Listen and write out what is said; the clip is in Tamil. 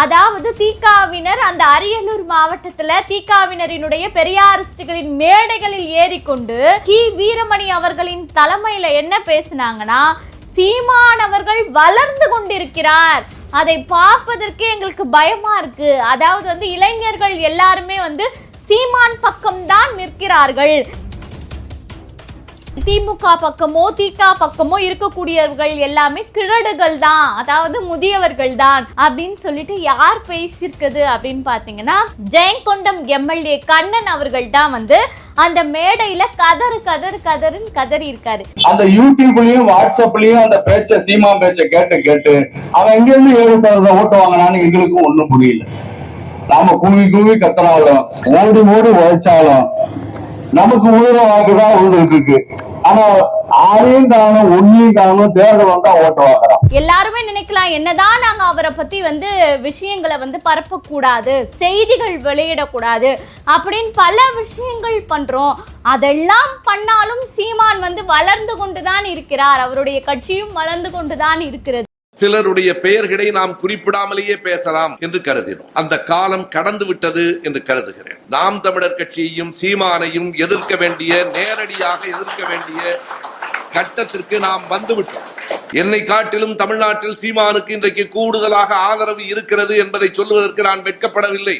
அதாவது தீகாவினர் அந்த அரியலூர் மாவட்டத்துல தீகாவினரினுடைய பெரியாரிஸ்டுகளின் மேடைகளில் ஏறிக்கொண்டு கி. வீரமணி அவர்களின் தலைமையில என்ன பேசுனாங்கன்னா சீமான் அவர்கள் வளர்ந்து கொண்டிருக்கிறார். அதை பார்ப்பதற்கே எங்களுக்கு பயமா இருக்கு. அதாவது வந்து இளைஞர்கள் எல்லாருமே வந்து சீமான் பக்கம்தான் நிற்கிறார்கள். திமுக பக்கமோ திக பக்கமோ இருக்கக்கூடியவர்கள் எல்லாமே கிழடுகள் தான். அதாவது முதியவர்கள் தான் அப்படின்னு சொல்லிட்டு யார் பேசியிருக்குது அப்படின்னு பார்த்தீங்கன்னா ஜெயங்கொண்டம் எம்எல்ஏ கண்ணன் அவர்கள் தான் வந்து அந்த மேடையில கதறு கதறு கதறுன்னு கதறி இருக்காரு. அந்த யூடியூப்லயும் வாட்ஸ்அப்லயும் அந்த பேச்ச சீமா பேச்ச கேட்டு கேட்டு அவன் எங்க இருந்து ஏழு சதவீதம் ஓட்டு வாங்கினான்னு எங்களுக்கும் ஒண்ணும் புரியல. நாம குவி குவி கத்தனாலும் ஓடி ஓடி உழைச்சாலும் நமக்கு உயிர வாக்குதான் உழுதுட்டு ஆனா ஆளையும் காணும் ஒன்னையும் காணும் தேர்தல் வந்தா ஓட்டு வாங்குறான். எல்லாருமே நினைக்கலாம் என்னதான் நாங்க அவரை பத்தி வந்து விஷயங்களை வந்து பரப்பக்கூடாது செய்திகள் வெளியிடக்கூடாது அப்படின்னு பல விஷயங்கள் பண்றோம். அதெல்லாம் பண்ணாலும் சீமான் வந்து வளர்ந்து கொண்டுதான் இருக்கிறார். அவருடைய கட்சியும் வளர்ந்து கொண்டுதான் இருக்கிறது. சிலருடைய பெயர்களை நாம் குறிப்பிடாமலேயே பேசலாம் என்று கருதினோம். அந்த காலம் கடந்து விட்டது என்று கருதுகிறேன். நாம் தமிழர் கட்சியையும் சீமானையும் எதிர்க்க வேண்டிய நேரடியாக எதிர்க்க வேண்டிய கட்டத்திற்கு நாம் வந்துவிட்டோம் என்னை காட்டிலும் தமிழ்நாட்டில் சீமானுக்கு இன்றைக்கு கூடுதலாக ஆதரவு இருக்கிறது என்பதை சொல்வதற்கு நான் வெட்கப்படவில்லை.